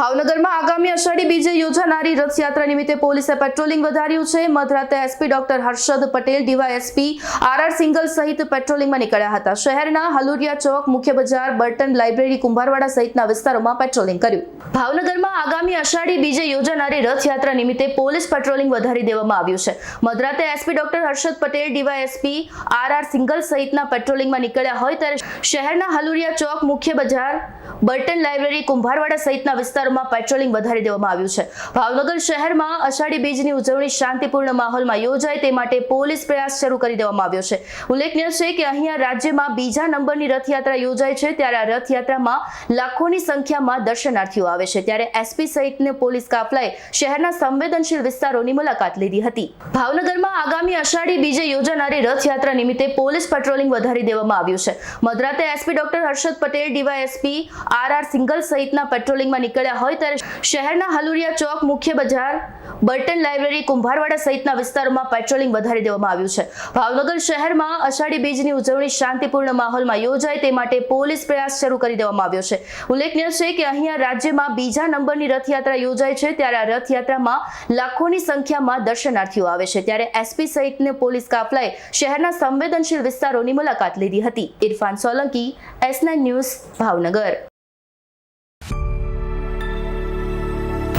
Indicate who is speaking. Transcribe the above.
Speaker 1: ભાવનગરમાં આગામી અષાઢી બીજે યોજાનારી રથયાત્રા નિમિત્તે પોલીસે પેટ્રોલિંગ વધાર્યું છે. મધરાતે SP doctor Harshad Patel, DYSP RR Singhal સહિત પેટ્રોલિંગમાં નીકળ્યા હતા. શહેરના હલુરિયા ચોક, મુખ્ય બજાર, બર્ટન લાઇબ્રેરી, કુંભારવાડા સહિતના વિસ્તારોમાં પેટ્રોલિંગ કર્યું. ભાવનગરમાં આગામી અષાઢી બીજે યોજાનારી રથયાત્રા નિમિત્તે પોલીસ પેટ્રોલિંગ વધારી દેવામાં આવ્યું છે. મધરાતે SP doctor Harshad Patel, DYSP RR Singhal સહિતના પેટ્રોલિંગમાં નીકળ્યા હોય ત્યારે શહેરના હલુરિયા ચોક, મુખ્ય બજાર, બર્ટન લાઇબ્રેરી, કુંભારવાડા સહિતના વિસ્તારોમાં પેટ્રોલિંગ વધારી દેવામાં આવ્યું છે. ભાવનગર શહેરમાં અષાઢી બીજની ઉજવણી શાંતિપૂર્ણ માહોલમાં યોજાય તે માટે પોલીસ પ્રયાસ શરૂ કરી દેવામાં આવ્યો છે. ઉલ્લેખનીય છે કે અહીંયા રાજ્યમાં બીજા નંબરની રથયાત્રા યોજાય છે, ત્યારે આ રથયાત્રામાં લાખોની સંખ્યામાં દર્શનાર્થીઓ આવે છે. ત્યારે એસપી સહિતને પોલીસ કાફલાએ શહેરના સંવેદનશીલ વિસ્તારોની મુલાકાત લીધી હતી. ભાવનગરમાં આગામી અષાઢી બીજે યોજાનારી રથયાત્રા નિમિત્તે પોલીસ પેટ્રોલિંગ વધારી દેવામાં આવ્યું છે. મધરાતે SP doctor Harshad Patel, DYSP RR Singhal સહિતના પેટ્રોલિંગમાં નીકળ્યા હોય ત્યારે શહેરના હલુરિયા ચોક, મુખ્ય બજાર, બર્ટન લાઇબ્રેરી, કુંભારવાડા સહિતના વિસ્તારોમાં પેટ્રોલિંગ વધારી દેવામાં આવ્યું છે. ભાવનગર શહેરમાં અષાઢી બીજની ઉજવણી શાંતિપૂર્ણ માહોલમાં યોજાય તે માટે પોલીસ પ્રયાસ શરૂ કરી દેવામાં આવ્યો છે. ઉલ્લેખનીય છે કે અહીંયા રાજ્યમાં બીજા નંબરની રથયાત્રા યોજાય છે, ત્યારે આ રથયાત્રામાં લાખોની સંખ્યામાં દર્શનાર્થીઓ આવે છે. ત્યારે એસપી સહિતને પોલીસ કાફલાએ શહેરના સંવેદનશીલ વિસ્તારોની મુલાકાત લીધી હતી. Irfan Solanki, S news, Bhavnagar.